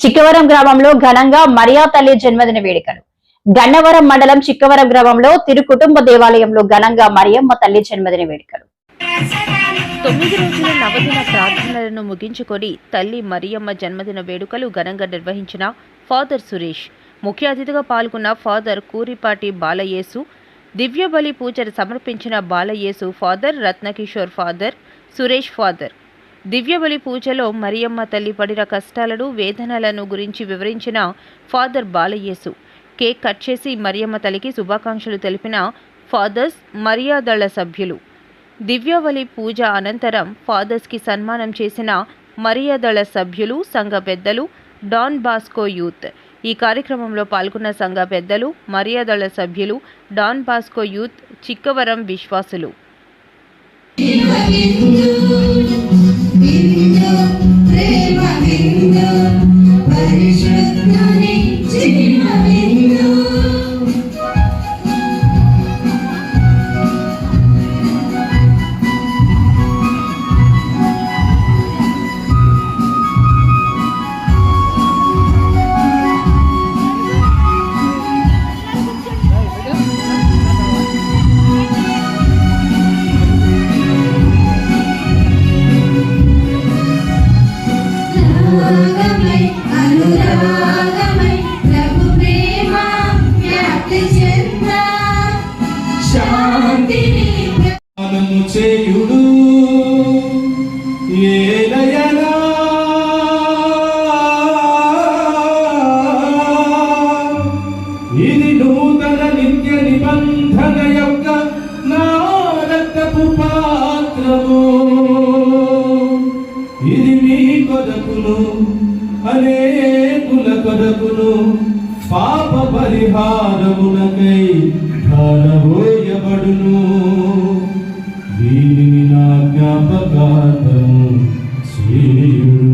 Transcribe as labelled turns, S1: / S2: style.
S1: చిక్కవరం గ్రామంలో ఘనంగా మరియా తల్లి జన్మదిన వేడుకలు. గన్నవరం మండలం చిక్కవరం గ్రామంలో తిరు కుటుంబ దేవాలయంలో ఘనంగా మరియమ్మ తల్లి జన్మదిన వేడుకలు.
S2: తొమ్మిది రోజుల నవదిన ప్రార్థనలను ముగించుకొని తల్లి మరియమ్మ జన్మదిన వేడుకలు ఘనంగా నిర్వహించిన ఫాదర్ సురేష్ ముఖ్య అతిథిగా పాల్గొన్న ఫాదర్ కూరిపాటి బాలయేసు దివ్యబలి పూజలు సమర్పించిన Balayesu father Ratnakishore father Suresh father. దివ్యబలి పూజలో మరియమ్మ తల్లి పడిన కష్టాలను వేదనలను గురించి వివరించిన ఫాదర్ బాలయేసు కేక్ కట్ చేసి మరియమ్మ తల్లికి శుభాకాంక్షలు తెలిపిన ఫాదర్స్ మర్యాదళ సభ్యులు. దివ్యవలి పూజ అనంతరం ఫాదర్స్కి సన్మానం చేసిన మర్యాదళ సభ్యులు సంఘ పెద్దలు డాన్ బాస్కో యూత్. ఈ కార్యక్రమంలో పాల్గొన్న సంఘ పెద్దలు మర్యాదళ సభ్యులు డాన్ బాస్కో యూత్ చిక్కవరం విశ్వాసులు.
S3: మనము ఏలయనా ఇది నూతన నిత్య నిబంధన యొక్క నారకపు పాత్రము. ఇది మీ కొరకును అనేకుల కొరకును పాప పరిహారమునకై Sri